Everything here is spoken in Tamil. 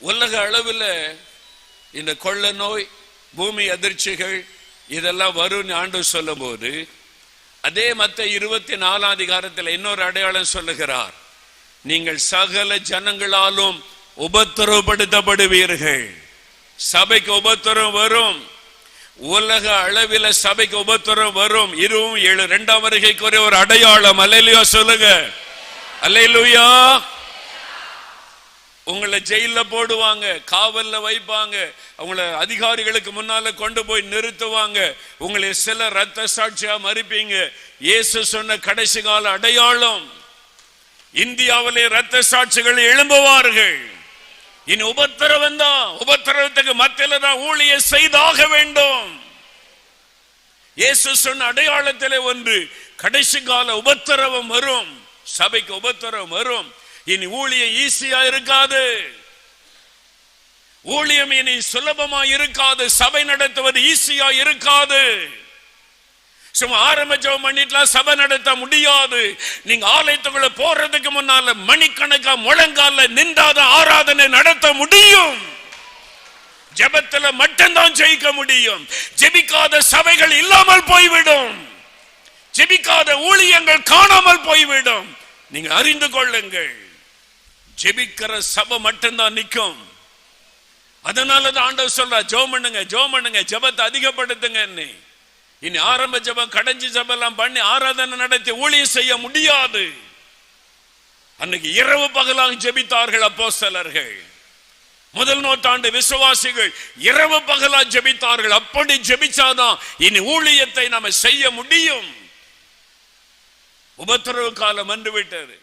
உலக அளவில் இந்த கொள்ள நோய் பூமி அதிர்ச்சிகள் இதெல்லாம் வரும்னு ஆண்டு சொல்லும் போது அதே மற்ற இருபத்தி நாலாம் அதிகாரத்தில் இன்னொரு அடையாளம் சொல்லுகிறார். நீங்கள் சகல ஜனங்களாலும் உபத்திரவப்படுத்தப்படுவீர்கள். சபைக்கு உபத்திரம் வரும். உலக அளவில் சபைக்கு உபத்திரம் வரும். இருவும் ஏழு இரண்டாம் வருகைக்குரிய ஒரு அடையாளம். அலையிலையோ சொல்லுங்க. அலையிலுயா உங்களை ஜெயில போடுவாங்க காவல்ல வைப்பாங்க உங்களை அதிகாரிகளுக்கு முன்னால கொண்டு போய் நிறுத்துவாங்க. உங்களை சில ரத்த சாட்சியா மறுப்பீங்க. இயேசு சொன்ன கடைசி கால அடையாளம் இந்தியாவிலே ரத்த சாட்சிகள் எழும்புவார்கள். இனி உபத்திரவம் தான். உபத்திரவத்துக்கு மத்தியில தான் ஊழிய செய்தாக வேண்டும். இயேசு சொன்ன அடையாளத்திலே ஒன்று கடைசி கால உபத்திரவம் வரும். சபைக்கு உபத்திரவம் வரும். இனி ஊழியம் ஈஸியா இருக்காது. ஊழியம் இனி சுலபமா இருக்காது. சபை நடத்துவது ஈஸியா இருக்காது. சும்மா ஆரம்ப ஜெபம் பண்ணிட்டுலாம் சபை நடத்த முடியாது. நீங்க ஆலயத்துக்குள்ள போறதுக்கு முன்னால மணிக்கணக்கா முழங்கால நின்றாத ஆராதனை நடத்த முடியும். ஜபத்துல மட்டும்தான் ஜெயிக்க முடியும். ஜெபிக்காத சபைகள் இல்லாமல் போய்விடும். ஜெபிக்காத ஊழியங்கள் காணாமல் போய்விடும். நீங்க அறிந்து கொள்ளுங்கள். ஜெபிக்கிற சபை மட்டும்தான் நிற்கும். அதனால தான் ஆண்டவர் சொல்ற ஜோம் பண்ணுங்க ஜோம் பண்ணுங்க ஜெபத்தை அதிகப்படுத்துங்க இனி ஆரம்ப ஜெபம் கடைஞ்சி ஜெபம் பண்ணி ஆராதனை நடத்தி ஊழியம் செய்ய முடியாது. அன்னைக்கு இரவு பகலாக ஜெபித்தார்கள் அப்போ சிலர்கள் முதல் நூற்றாண்டு விசுவாசிகள் இரவு பகலா ஜெபித்தார்கள். அப்படி ஜெபிச்சாதான் இனி ஊழியத்தை நாம செய்ய முடியும். உபத்திரவு காலம் வந்துவிட்டது.